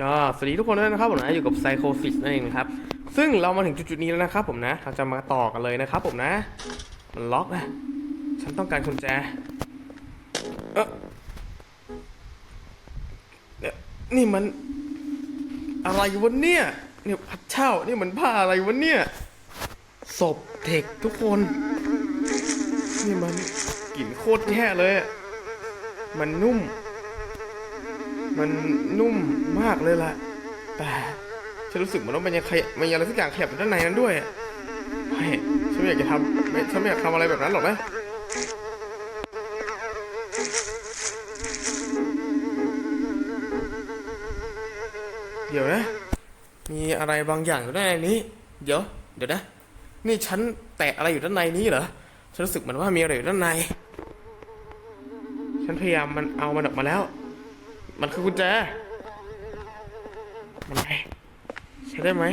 ก็สวัสดีทุกคนด้วยนะครับผมนะอยู่กับไซโคฟิสนั่นเองนะครับ ซึ่งเรามาถึงจุดๆนี้แล้วนะครับผมนะเราจะมาต่อกันเลยนะครับผมนะ มันล็อกนะ ฉันต้องการกุญแจเออเนี่ยนี่มัน อะไรวะเนี่ยเนี่ยพระเจ้านี่มันผ้าอะไรวะเนี่ยศพเด็กทุกคน นี่มันกลิ่นโคตรแย่เลย มันนุ่ม มันนุ่มมากเลยล่ะ แต่ฉันรู้สึกเหมือนว่ามันยังขยมันยังอะไรสักอย่างขยับอยู่ด้านในนั้นด้วยอะไม่ฉันไม่อยากจะทำไม่ฉันไม่อยากทำอะไรแบบนั้นหรอกนะเดี๋ยวนะ มีอะไรบางอย่างอยู่ด้านในนี้ เดี๋ยว เดี๋ยวนะ นี่ฉันแตะอะไรอยู่ด้านในนี้เหรอ ฉันรู้สึกเหมือนว่ามีอะไรอยู่ด้านใน ฉันพยายามมันเอามันออกมาแล้ว มันคือกุญแจ มันไงใช้ได้ไหม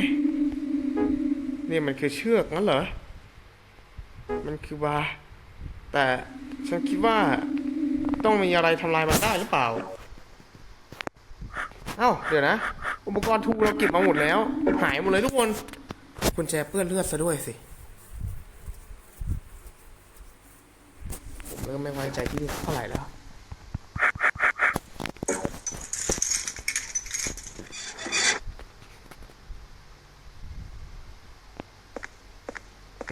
นี่มันคือเชือกงั้นเหรอ มันคือบาร์แต่ฉันคิดว่าต้องมีอะไรทำลายมันได้หรือเปล่า เอ้า เดี๋ยวนะ อุปกรณ์ทูเราเก็บมาหมดแล้ว หายหมดเลยทุกคน กุญแจเปื้อนเลือดซะด้วยสิผมเริ่มไม่ไว้ใจที่นี่เท่าไหร่แล้ว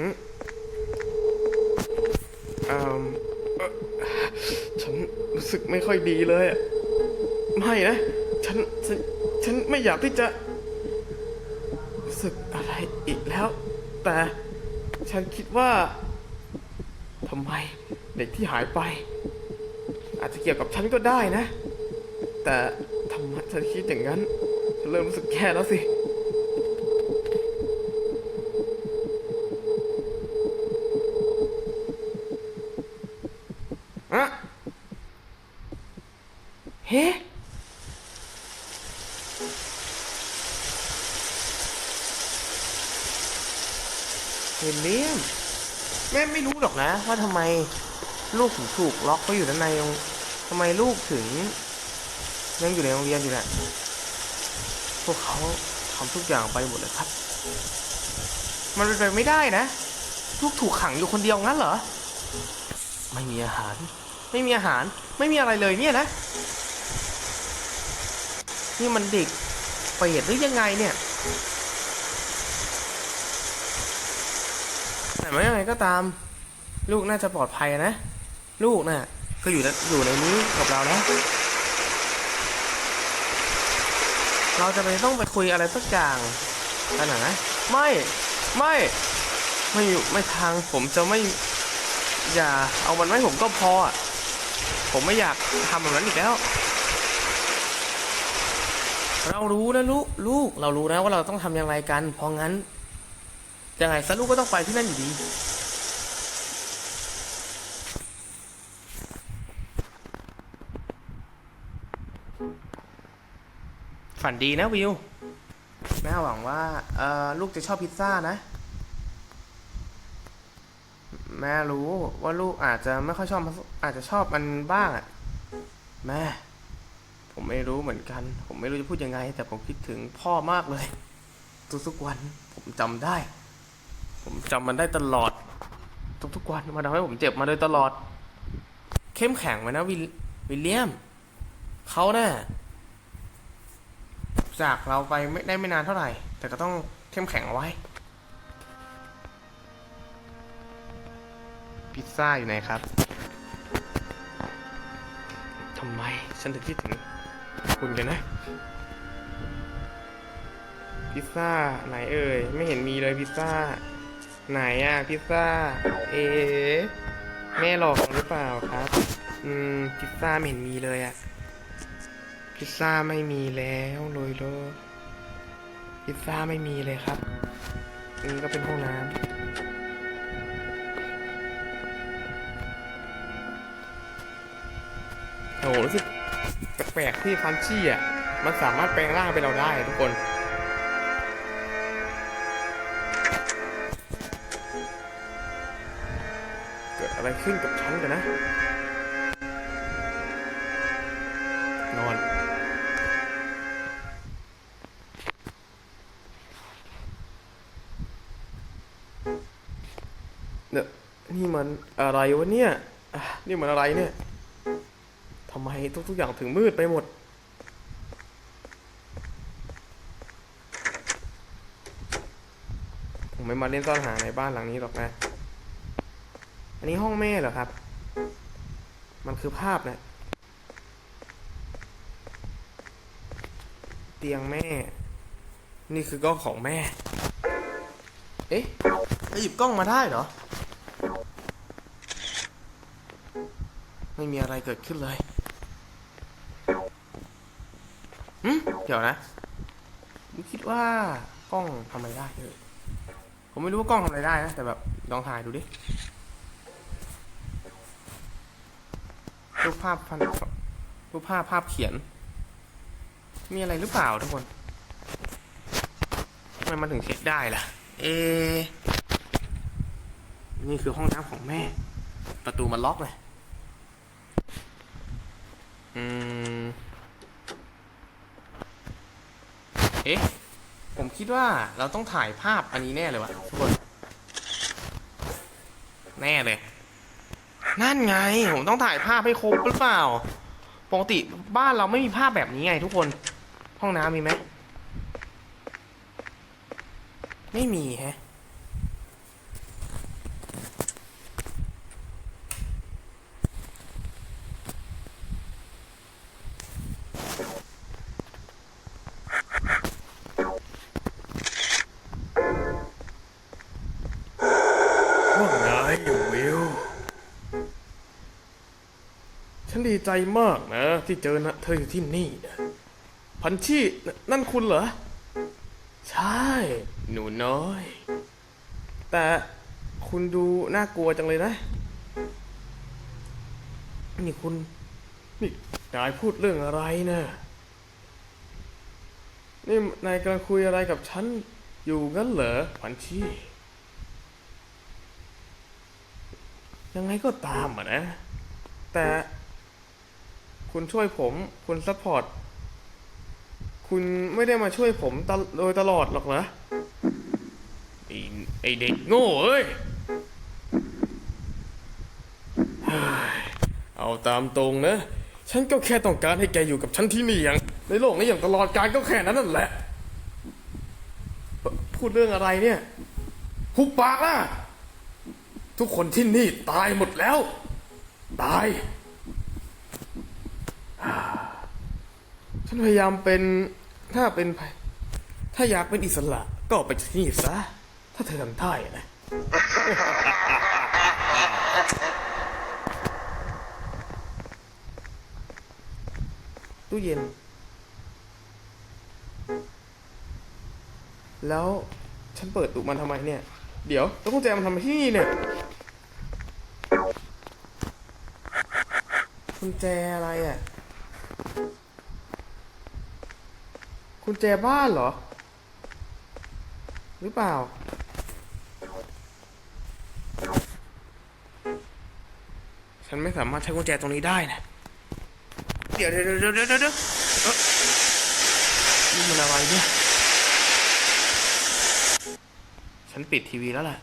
อืมอฉันรู้สึกไม่ค่อยดีเลยอะไม่นะ ฉัน ฉัน ฉันไม่อยากที่จะ รู้สึกอะไรอีกแล้ว แต่ฉันคิดว่าทำไมเด็กที่หายไป อาจจะเกี่ยวกับฉันก็ได้นะ แต่ทำไมฉันคิดอย่างนั้น ฉันเริ่มรู้สึกแย่แล้วสิ อะเฮ้เฮนเลียม แม่ไม่รู้หรอกนะ ว่าทำไมลูกถึงถูกล็อกไว้อยู่ด้านในโรงทำไมลูกถึงยังอยู่ในโรงเรียนอยู่น่ะพวกเขาทำทุกอย่างไปหมดเลยครับ มันเป็นไปไม่ได้นะ ลูกถูกขังอยู่คนเดียวงั้นเหรอ ไม่มีอาหาร ไม่มีอาหาร ไม่มีอะไรเลยเนี่ยนะ นี่มันเด็กเปรตหรือยังไงเนี่ย แต่ ไม่ยังไงก็ตาม ลูกน่าจะปลอดภัยนะ ลูกน่ะ ก็อยู่ในอยู่ในนี้กับเราแล้วเราจะไปต้องไปคุยอะไรสักอย่างกันหน่อยนะไม่ไม่ไม่อยู่ไม่ทางผมจะไม่ อย่าเอามันไว้ผมก็พออะผมไม่อยากทำแบบนั้นอีกแล้ว เรารู้นะลูกลูก เรารู้นะว่าเราต้องทำอย่างไรกัน เพราะงั้น ยังไงซะลูกก็ต้องไปที่นั่นอยู่ดี ฝันดีนะวิว แม่หวังว่าเออลูกจะชอบพิซซ่านะ แม่รู้ว่าลูกอาจจะไม่ค่อยชอบอาจจะชอบมันบ้างอะแม่ ผมไม่รู้เหมือนกัน ผมไม่รู้จะพูดยังไง แต่ผมคิดถึงพ่อมากเลย ทุกๆวันผมจำได้ ผมจำมันได้ตลอด ทุกๆวันมันทำให้ผมเจ็บมาโดยตลอด เข้มแข็งไว้นะวิลวิลเลียมเขาเนะ่ะจากเราไปไม่ได้ไม่นานเท่าไหร่ แต่ก็ต้องเข้มแข็งเอาไว้ พิซซ่าอยู่ไหนครับทำไมฉันถึงคิดถึงคุณกันนะ พิซซ่าไหนเอ่ย ไม่เห็นมีเลยพิซซ่า ไหนอะพิซซ่า เอ๊ะแม่หลอกหรือเปล่าครับ อืม พิซซ่าไม่เห็นมีเลยอะพิซซ่าไม่มีแล้วเลยเลยพิซซ่าไม่มีเลยครับอันนี้ก็เป็นห้องน้ำโอ้โหรู้สึกแปลกๆที่ฟันชี่อะ มันสามารถแปลงร่างเป็นเราได้ทุกคน อะไรขึ้นกับฉันกันนะ นอน เนี่ยนี่มันอะไรวะเนี่ยนี่มันอะไรเนี่ยทำไมทุกๆอย่างถึงมืดไปหมดผมไม่มาเล่นซ่อนหาในบ้านหลังนี้หรอกนะ อันนี้ห้องแม่เหรอครับ มันคือภาพนะเตียงแม่ นี่คือกล้องของแม่ เอ๊ะหยิบกล้องมาได้เหรอ ไม่มีอะไรเกิดขึ้นเลยหืมเดี๋ยวนะ ผมคิดว่ากล้องทำอะไรได้เลย ผมไม่รู้ว่ากล้องทำอะไรได้นะ แต่แบบลองถ่ายดูดิ รูปภาพพันรูปภาพภาพเขียน มีอะไรหรือเปล่าทุกคนทำไมมันถึงเช็คได้ล่ะ เอ นี่คือห้องน้ำของแม่ ประตูมันล็อกเลย อืม เอ๊ะ ผมคิดว่าเราต้องถ่ายภาพอันนี้แน่เลยวะทุกคน แน่เลย นั่นไง ผมต้องถ่ายภาพให้ครบหรือเปล่า ปกติบ้านเราไม่มีภาพแบบนี้ไงทุกคน ห้องน้ำมีไหม ไม่มีแฮะ ว่าไงวิว ฉันดี ใจมากนะ ที่เจอนะเธออยู่ที่นี่ พันชี่นนั่นคุณเหรอ ใช่ หนูน้อย แต่คุณดูน่ากลัวจังเลยนะ นี่คุณ นี่นายพูดเรื่องอะไรนะนี่นายกำลังคุยอะไรกับฉันอยู่งั้นเหรอพันชี่ยังไงก็ตามอะนะ แต่ คุณช่วยผม คุณซัพพอร์ต คุณไม่ได้มาช่วยผมตลโดยตลอดหรอกเหรอ ไอไอเด็กโง่เอ้ย เอาตามตรงนะ ฉันก็แค่ต้องการให้แกอยู่กับฉันที่นี่อย่าง ในโลกนี้อย่างตลอดกาลก็แค่นั้นนั่นแหละ พูดเรื่องอะไรเนี่ย หุบปากอะทุกคนที่นี่ตายหมดแล้ว ตาย ฉันพยายามเป็นถ้าเป็น ถ้าอยากเป็นอิสระก็ออกไปจากที่นี่ซะ ถ้าเธอทำได้อะนะ ตู้เย็น แล้วฉันเปิดตู้มันทำไมเนี่ย เดี๋ยวแล้วกุญแจมันทำไมที่นี่เนี่ยกุญแจอะไรอะ กุญแจบ้านเหรอ หรือเปล่า ฉันไม่สามารถใช้กุญแจตรงนี้ได้นะ เดี๋ยวเดี๋ยวเดี๋ยวเดี๋ยวเดี๋ยวเดี๋ยวเอ้อนี่มันอะไรเนี่ย ฉันปิดทีวีแล้วแหละ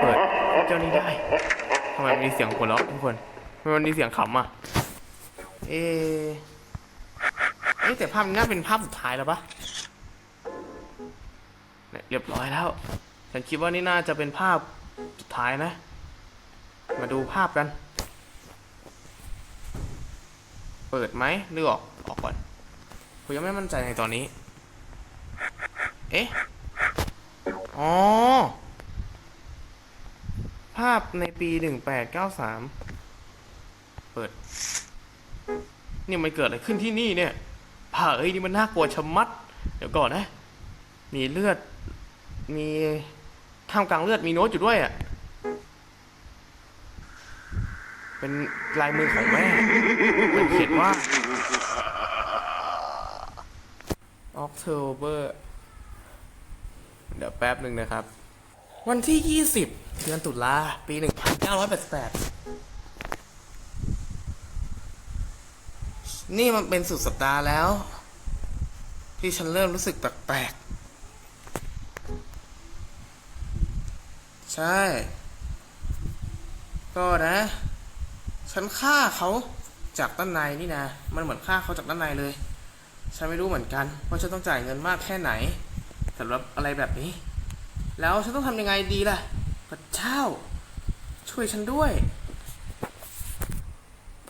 เปิดเจ้านี้ได้ ทำไมมันมีเสียงหัวเราะทุกคนทำไมันมีเสียงขำอะ เอเอ๊แต่ภาพนี้น่าเป็นภาพสุดท้ายแล้วปะเนี่ยเรียบร้อยแล้ว ฉันคิดว่านี่น่าจะเป็นภาพสุดท้ายนะ มาดูภาพกัน เปิดไหมหรือออกออกก่อนผมยังไม่มั่นใจในตอนนี้ เอ๊ะ อ๋อ ภาพในปีหนึ่งแปด เปิด นี่มันเกิดอะไรขึ้นที่นี่เนี่ยผ่าเอ้ยนี่มันน่ากลัวชะมัด เดี๋ยวก่อนนะ มีเลือด มีท่ามกลางเลือดมีโน้ตอยู่ด้วยอะ เป็นลายมือของแม่ มันเขียนว่า October เดี๋ยวแป๊บหนึ่งนะครับ วันที่ 20 เดือนตุลาปี 1988 นี่มันเป็นสุดสัปดาห์แล้ว ที่ฉันเริ่มรู้สึกแปลกๆ ใช่ ก็นะ ฉันฆ่าเขาจากด้านในนี่นะ มันเหมือนฆ่าเขาจากด้านในเลย ฉันไม่รู้เหมือนกันว่าฉันต้องจ่ายเงินมากแค่ไหนสำหรับอะไรแบบนี้ แล้วฉันต้องทำยังไงดีล่ะพระเจ้า ช่วยฉันด้วย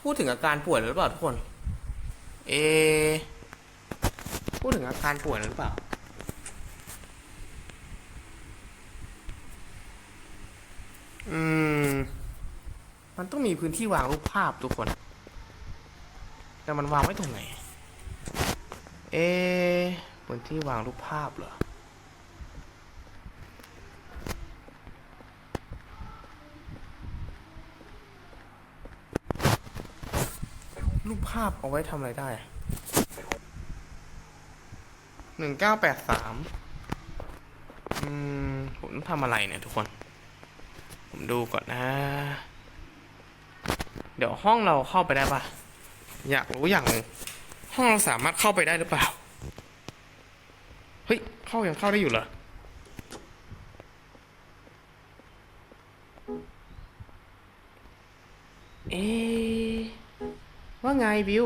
พูดถึงอาการป่วยหรือเปล่าทุกคน เอ พูดถึงอาการป่วยหรือเปล่า อืม มันต้องมีพื้นที่วางรูปภาพทุกคน แต่มันวางไว้ตรงไหน เอ พื้นที่วางรูปภาพเหรอ รูปภาพเอาไว้ทำอะไรได้หนึ่งเก้าแปดสามอืม ผมต้องทำอะไรเนี่ยทุกคน ผมดูก่อนนะ เดี๋ยวห้องเราเข้าไปได้ปะอยากรู้อย่างหนึงห้องเราสามารถเข้าไปได้หรือเปล่า เฮ้ย เข้ายังเข้าได้อยู่เหรอ วิว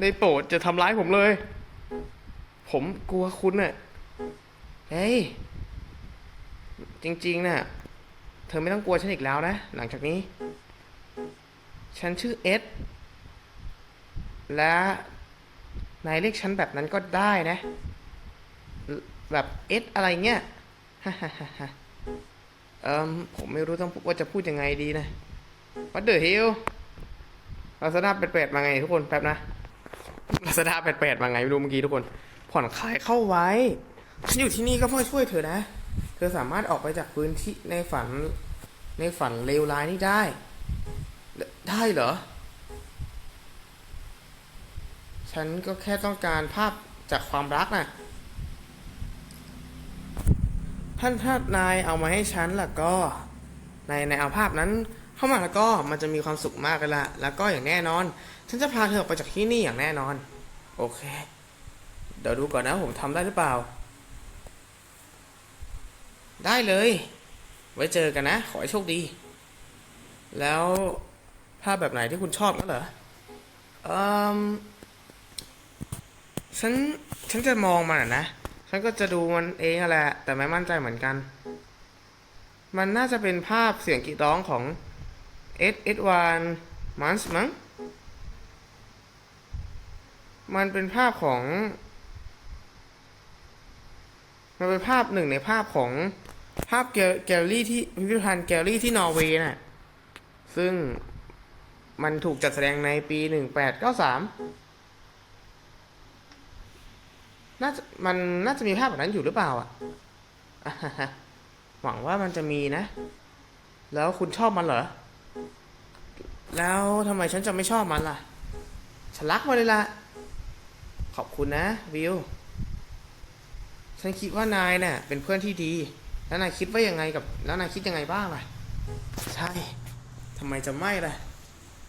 ในโปรดจะทำร้ายผมเลย ผมกลัวคุณน่ะ เฮ้ย จริงๆ น่ะ เธอไม่ต้องกลัวฉันอีกแล้วนะ หลังจากนี้ ฉันชื่อเอ็ดและนายเรียกฉันแบบนั้นก็ได้นะ แบบเอ็ดอะไรเงี้ยเอิมผมไม่รู้ต้องว่าจะพูดยังไงดีนะ What the hell ลาซาด้าแปดๆมาไงทุกคนแป๊บนะลาซาด้าแปดๆมาไงไม่รู้เมื่อกี้ทุกคน ผ่อนคลายเข้าไว้ ฉันอยู่ที่นี่ก็เพื่อช่วยเธอนะ เธอสามารถออกไปจากพื้นที่ในฝันในฝันเลวร้ายนี่ได้ ได้เหรอ ฉันก็แค่ต้องการภาพจากความรักน่ะท่านถ้านายเอามาให้ฉันล่ะก็ นายนายเอาภาพนั้น เข้ามาแล้วก็มันจะมีความสุขมากเลยละแล้วก็อย่างแน่นอน ฉันจะพาเธอออกไปจากที่นี่อย่างแน่นอน โอเค เดี๋ยวดูก่อนนะผมทำได้หรือเปล่า ได้เลย ไว้เจอกันนะ ขอให้โชคดี แล้วภาพแบบไหนที่คุณชอบนั่นเหรอเออฉัน ฉันจะมองมันนะ ฉันก็จะดูมันเองแหละ แต่ไม่มั่นใจเหมือนกัน มันน่าจะเป็นภาพเสียงกรีดร้องของ เอ็ดเอ็ดวานมันส์มั้ง มันเป็นภาพของ มันเป็นภาพหนึ่งในภาพของภาพแกลแกลลี่ที่พิพิธภัณฑ์แกลลี่ที่นอร์เวย์น่ะ ซึ่งมันถูกจัดแสดงในปีหนึ่งแปดเก้าสามน่าจะมันน่าจะมีภาพแบบนั้นอยู่หรือเปล่าอะ หวังว่ามันจะมีนะ แล้วคุณชอบมันเหรอ แล้วทำไมฉันจะไม่ชอบมันล่ะ ฉันรักมันเลยล่ะ ขอบคุณนะวิว ฉันคิดว่านายเนี่ยเป็นเพื่อนที่ดี แล้วนายคิดว่ายังไงกับ แล้วนายคิดยังไงบ้างล่ะ ใช่ ทำไมจะไม่ล่ะ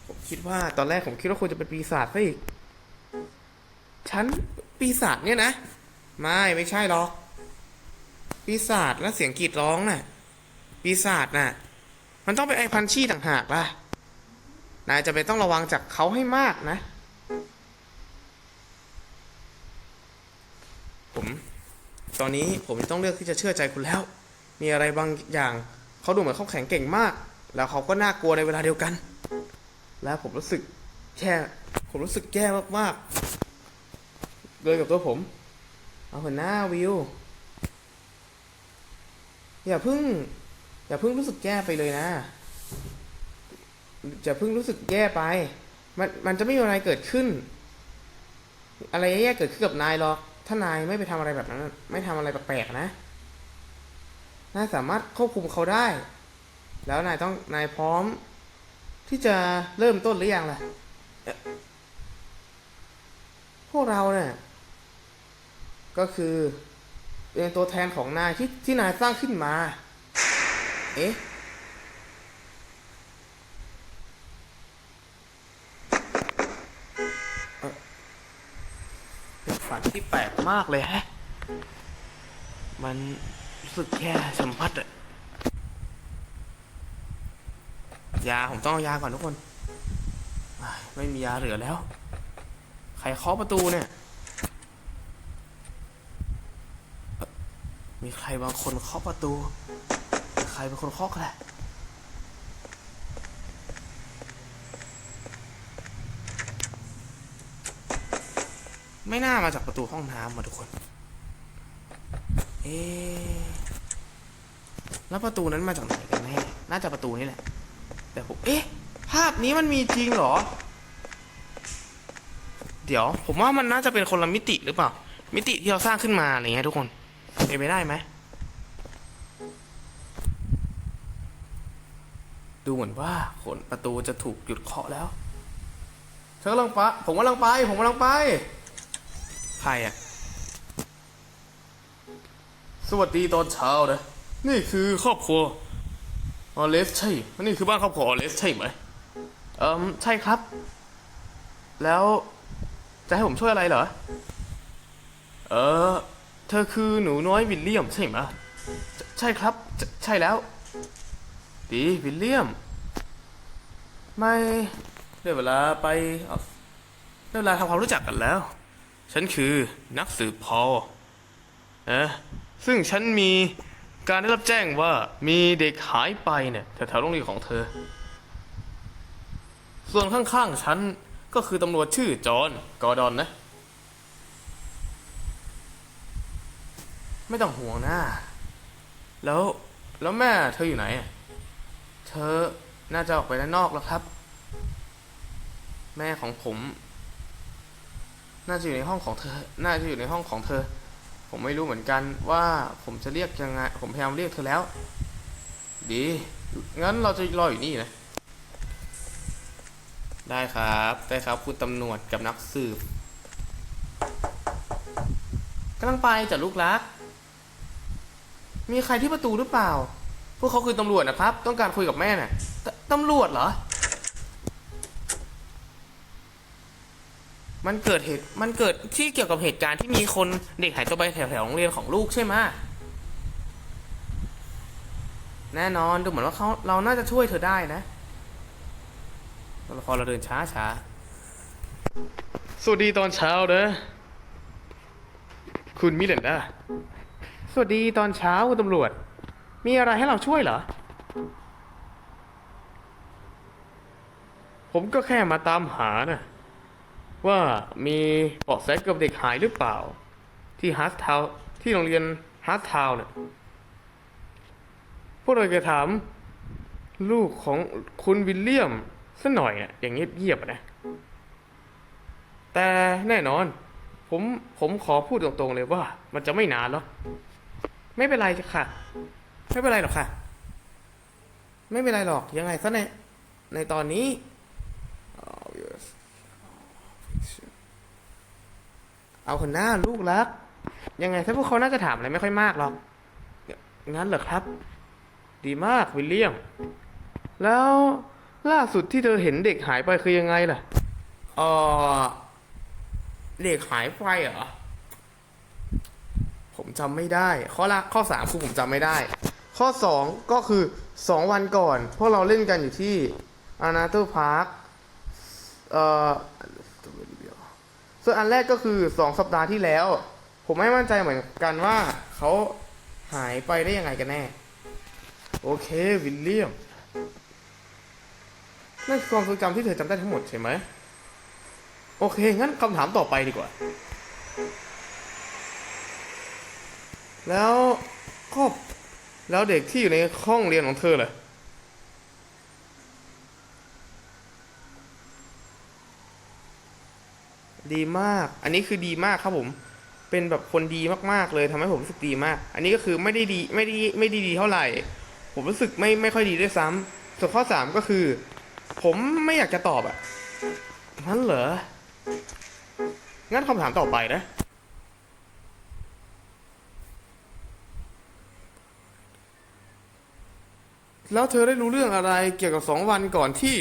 ผมคิดว่าตอนแรกผมคิดว่าคุณจะเป็นปีศาจซะอีก ฉันปีศาจเนี่ยนะ ไม่ไม่ใช่หรอก ปีศาจและเสียงกรีดร้องน่ะ ปีศาจน่ะ มันต้องเป็นไอพันชี่ต่างหากล่ะ นายจะไปนต้องระวังจากเขาให้มากนะ ผม ตอนนี้ผมต้องเลือกที่จะเชื่อใจคุณแล้ว มีอะไรบางอย่างเขาดูเหมือนเขาแข็งเก่งมาก แล้วเขาก็น่ากลัวในเวลาเดียวกัน แล้วผมรู้สึกแย่ผมรู้สึกแย่มากๆเลยกับตัวผม เอาหัวหน้าวิว อย่าเพิ่ง อย่าเพิ่งรู้สึกแย่ไปเลยนะ อย่าเพิ่งรู้สึกแย่ไป มันมันจะไม่มีอะไรเกิดขึ้น อะไรแย่ๆเกิดขึ้นกับนายหรอก ถ้านายไม่ไปทำอะไรแบบนั้น ไม่ทำอะไรแปลกๆนะ นายสามารถควบคุมเขาได้ แล้วนายต้องนายพร้อม ที่จะเริ่มต้นหรือยังล่ะ พวกเราเนี่ยก็คือเป็นตัวแทนของนายที่ที่นายสร้างขึ้นมา เอ๊ะ น ที่แปลกมากเลยแฮะ มันรู้สึกแค่สัมผัสอะยาผมต้องเอายาก่อนทุกคน ไม่มียาเหลือแล้ว ใครเคาะประตูเนี่ย มีใครบางคนเคาะประตู ใครเป็นคนเคาะกันแหละ ไม่น่ามาจากประตูห้องน้ำมาทุกคน เอ๊แล้วประตูนั้นมาจากไหนกันแน่ น่าจะประตูนี้แหละ แต่ผม เอ๊ะ ภาพนี้มันมีจริงเหรอ เดี๋ยว ผมว่ามันน่าจะเป็นคนละมิติหรือเปล่า มิติที่เราสร้างขึ้นมาอะไรเงี้ยทุกคนเป็นไปได้ไหม ดูเหมือนว่าขนประตูจะถูกหยุดเคาะแล้วฉันกำลังไป ผมกำลังไป ผมกำลังไป ใครอะสวัสดีตอนเช้านะ นี่คือครอบครัวออเลสใช่นี่คือบ้านครอบครัวออเลสใช่ไหมเอิมใช่ครับ แล้วจะให้ผมช่วยอะไรเหรอ เออ เธอคือหนูน้อยวิลเลียมใช่ไหมใช่ใช่ครับใช่ใช่แล้ว ดีวิลเลียม ไม่ได้เวลาไปเอาได้เวลาทำความรู้จักกันแล้ว ฉันคือนักสืบพอลเอะซึ่งฉันมีการได้รับแจ้งว่ามีเด็กหายไปเนี่ยแถวๆโรงเรียนของเธอ ส่วนข้างๆฉันก็คือตำรวจชื่อจอห์นกอร์ดอนนะ ไม่ต้องห่วงนะแล้วแล้วแม่เธออยู่ไหน เธอน่าจะออกไปด้านนอกแล้วครับ แม่ของผม น่าจะอยู่ในห้องของเธอ น่าจะอยู่ในห้องของเธอ ผมไม่รู้เหมือนกันว่าผมจะเรียกยังไง ผมพยายามเรียกเธอแล้ว ดี งั้นเราจะรออยู่นี่นะ ได้ครับ ได้ครับ คุณตำรวจกับนักสืบกำลังไปจัดลูกรัก มีใครที่ประตูหรือเปล่า พวกเขาคือตำรวจนะครับ ต้องการคุยกับแม่น่ะตตำรวจเหรอ มันเกิดเหตุมันเกิดที่เกี่ยวกับเหตุการณ์ที่มีคนเด็กหายตัวไปแถวๆโรงเรียนของลูกใช่ไหมแน่นอนดูเหมือนว่าเขาเราน่าจะช่วยเธอได้นะตัวละครเราเดินช้าช้าสวัสดีตอนเช้าเด้อคุณมิเลนดาสวัสดีตอนเช้าคุณตำรวจ มีอะไรให้เราช่วยเหรอ ผมก็แค่มาตามหานะ ว่ามีเบาะแสเกับเด็กหายหรือเปล่า ที่ฮาร์ทาวที่โรงเรียนฮาร์ทาวเนี่ยพวกเราจะถามลูกของคุณวิลเลียมสักหน่อยเนี่ยอย่างเงียบๆอะนะ แต่แน่นอน ผมผมขอพูดตรงๆเลยว่า มันจะไม่นานหรอกไม่เป็นไรจ้ะค่ะ ไม่เป็นไรหรอกค่ะ ไม่เป็นไรหรอกยังไงซะในในตอนนี้ เอาคนหน้าลูกรัก ยังไงถ้าพวกเขาน่าจะถามอะไรไม่ค่อยมากหรอก งั้นเหรอครับ ดีมากวิลเลียม แล้วล่าสุดที่เธอเห็นเด็กหายไปคือยังไงล่ะเออเด็กหายไปเหรอ ผมจำไม่ได้ ข้อละข้อสามคือผมจำไม่ได้ ข้อสองก็คือสองวันก่อน พวกเราเล่นกันอยู่ที่อานาโตพาร์ค เอ่อ ส่วนอันแรกก็คือสองสัปดาห์ที่แล้ว ผมไม่มั่นใจเหมือนกันว่าเขาหายไปได้ยังไงกันแน่ โอเค วิลเลียม นั่นคือความทรงจำที่เธอจำได้ทั้งหมดใช่ไหม โอเค งั้นคำถามต่อไปดีกว่า แล้วครอบแล้วเด็กที่อยู่ในห้องเรียนของเธอเล่ะ ดีมาก อันนี้คือดีมากครับผม เป็นแบบคนดีมากๆเลยทำให้ผมรู้สึกดีมาก อันนี้ก็คือไม่ได้ดีไม่ได้ไม่ได้ดีเท่าไหร่ ผมรู้สึกไม่ไม่ค่อยดีด้วยซ้ำส่วนข้อสามก็คือ ผมไม่อยากจะตอบอะงั้นเหรอ งั้นคำถามต่อไปนะ แล้วเธอได้รู้เรื่องอะไรเกี่ยวกับสองวันก่อนที่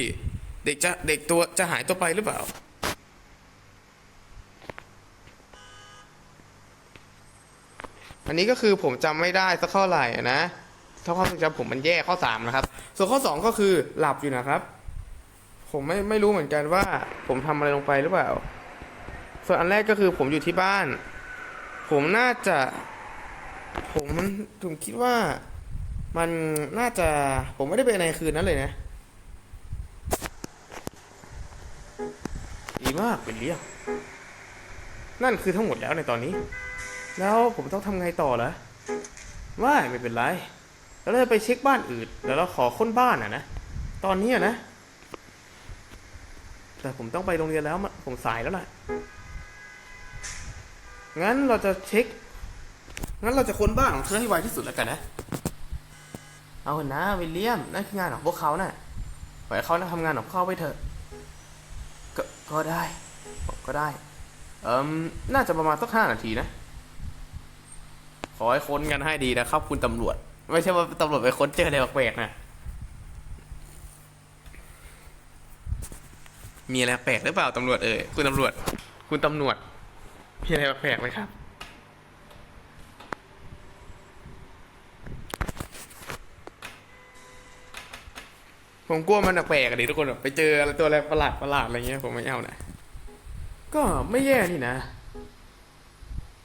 เด็กจะเด็กตัวจะหายตัวไปหรือเปล่า อันนี้ก็คือผมจำไม่ได้สักเท่าไหร่อะนะถ้าความทรงจำผมมันแย่ข้อสามนะครับ ส่วนข้อสองก็คือหลับอยู่นะครับ ผมไม่ไม่รู้เหมือนกันว่า ผมทำอะไรลงไปหรือเปล่า ส่วนอันแรกก็คือผมอยู่ที่บ้าน ผมน่าจะ ผมผมคิดว่ามันน่าจะผมไม่ได้ไปในคืนนั้นเลยนะดีมากเป็นเรียกนั่นคือทั้งหมดแล้วในตอนนี้ แล้วผมต้องทำไงต่อเหรอว่าไม่เป็นไรแล้วเราจะไปเช็คบ้านอื่นแล้วเราขอค้นบ้านอะนะตอนนี้อะนะ แต่ผมต้องไปโรงเรียนแล้วมันผมสายแล้วล่ะ งั้นเราจะเช็ค งั้นเราจะค้นบ้านของเธอให้ไวที่สุดแล้วกันนะ เอาเถอะนะวิลเลียมนั่นคืองานของพวกเขาน่ะปล่อยเขานะทำงานของเขาไปเถอะ ก็ก็ได้ ก็ได้ เอิมน่าจะประมาณสักห้านาทีนะ ขอให้ค้นกันให้ดีนะครับ คุณตำรวจ ไม่ใช่ว่าตำรวจไปค้นเจออะไรแปลกๆนะ มีอะไรแปลกหรือเปล่าตำรวจเอ่ยคุณตำรวจ คุณตำรวจ มีอะไรแปลกๆไหมครับ ผมกลัวมันแปลกอะดิทุกคนแบบไปเจออะไรตัวอะไรประหลาดประหลาดอะไรเงี้ยผมไม่เอานะ ก็ไม่แย่นี่นะ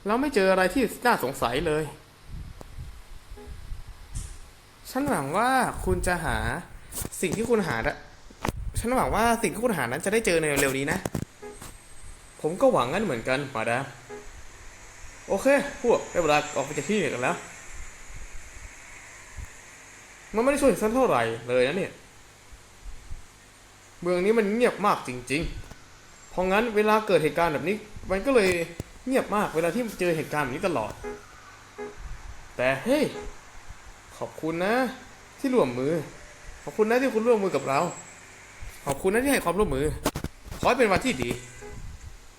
เราไม่เจออะไรที่น่าสงสัยเลย ฉันหวังว่าคุณจะหาสิ่งที่คุณหาอะฉันหวังว่าสิ่งที่คุณหานั้นจะได้เจอในเร็วๆนี้นะ ผมก็หวังงั้นเหมือนกันมาดามโอเค พวกได้เวลาออกไปจากที่นี่กันแล้ว มันไม่ได้ช่วยฉันเท่าไหร่เลยนะเนี่ย เมืองนี้มันเงียบมากจริงๆ เพราะงั้นเวลาเกิดเหตุการณ์แบบนี้ มันก็เลย เงียบมากเวลาที่เจอเหตุการณ์แบบนี้ตลอด แต่เฮ้ยขอบคุณนะ ที่ร่วมมือ ขอบคุณนะที่คุณร่วมมือกับเรา ขอบคุณนะที่ให้ความร่วมมือ ขอให้เป็นวันที่ดี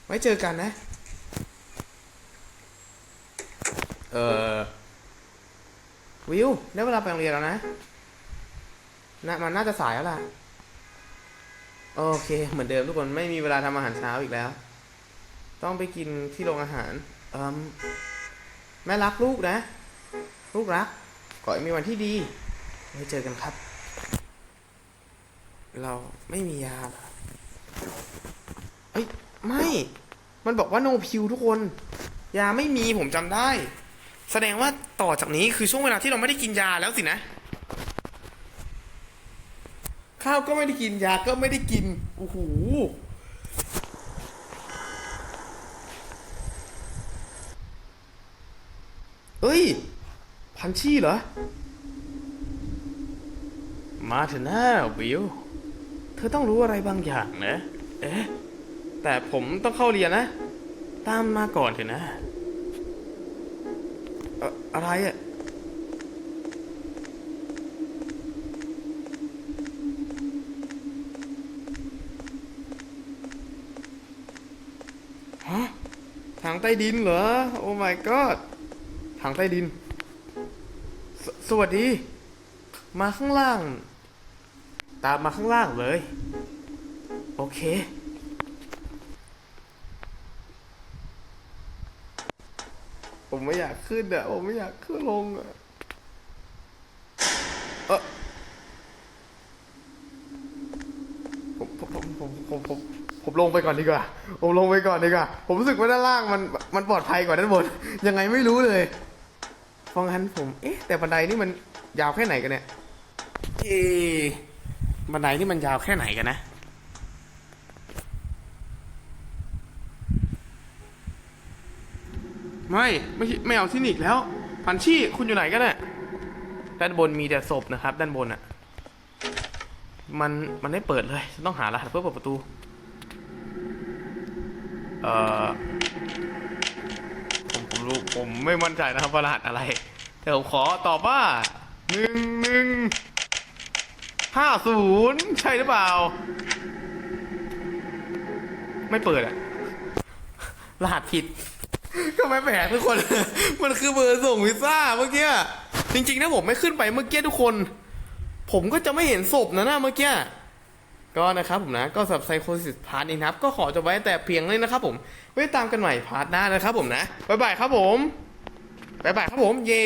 ไว้เจอกันนะ เออวิวได้เวลาไปโรงเรียนแล้วนะนะมันน่าจะสายแล้วล่ะ โอเค เหมือนเดิมทุกคนไม่มีเวลาทำอาหารเช้าอีกแล้ว ต้องไปกินที่โรงอาหารเอมแม่รักลูกนะ ลูกรักขอให้มีวันที่ดีไว้เจอกันครับ เราไม่มียาเหรอเอ้ยไม่ มันบอกว่าโนพิวทุกคน ยาไม่มีผมจำได้ แสดงว่าต่อจากนี้คือช่วงเวลาที่เราไม่ได้กินยาแล้วสินะ ข้าวก็ไม่ได้กินยาก็ไม่ได้กินโอ้โห เอ้ย พันชี่เหรอ มาเถอะนะวิว เธอต้องรู้อะไรบางอย่างนะ เอ๊ะ แต่ผมต้องเข้าเรียนนะ ตามมาก่อนเถอะนะเอ่ออะไรอะฮะ ทางใต้ดินเหรอ โอ้ my god ทางใต้ดินสสวัสดี มาข้างล่าง ตามมาข้างล่างเลย โอเค ผมไม่อยากขึ้นอะผมไม่อยากขึ้นลงอะเออผมผมผมผมผมผมผมลงไปก่อนดีกว่า ผมลงไปก่อนดีกว่า ผมรู้สึกว่าด้านล่างมันมันปลอดภัยกว่าด้านบน ยังไงไม่รู้เลย ราะงั้นผมเอ๊ะแต่บันไดนี่มันยาวแค่ไหนกันเนี่ยเอบันไดนี่มันยาวแค่ไหนกันนะไม่ไม่ไม่เอาที่นี่อีกแล้วพันชี่คุณอยู่ไหนกันเนี่ยด้านบนมีแต่ศพนะครับ ด้านบนอะมันมันไม่เปิดเลย ต้องหารหัสเพื่อเปิดประตู เอ่อ ผมผมรู้ผมไม่มั่นใจนะครับว่ารหัสอะไร แต่ผมขอตอบว่าหนึ่งหนึ่งห้าศูนย์ใช่หรือเปล่า ไม่เปิดอะรหัสผิด ก็ไม่แปลกทุกคน มันคือเบอร์ส่งพิซซ่าเมื่อกี้ จริงๆนะผมไม่ขึ้นไปเมื่อกี้ทุกคน ผมก็จะไม่เห็นศพนะนะเมื่อกี้ ก็นะครับผมนะก็สับไซโคซิสพาร์ทนี้นะครับ ก็ขอจะไว้แต่เพียงเลยนะครับผม ไว้ตามกันใหม่พาร์ทหน้านะครับผมนะบ๊ายบายครับผมบายบายครับผมเย่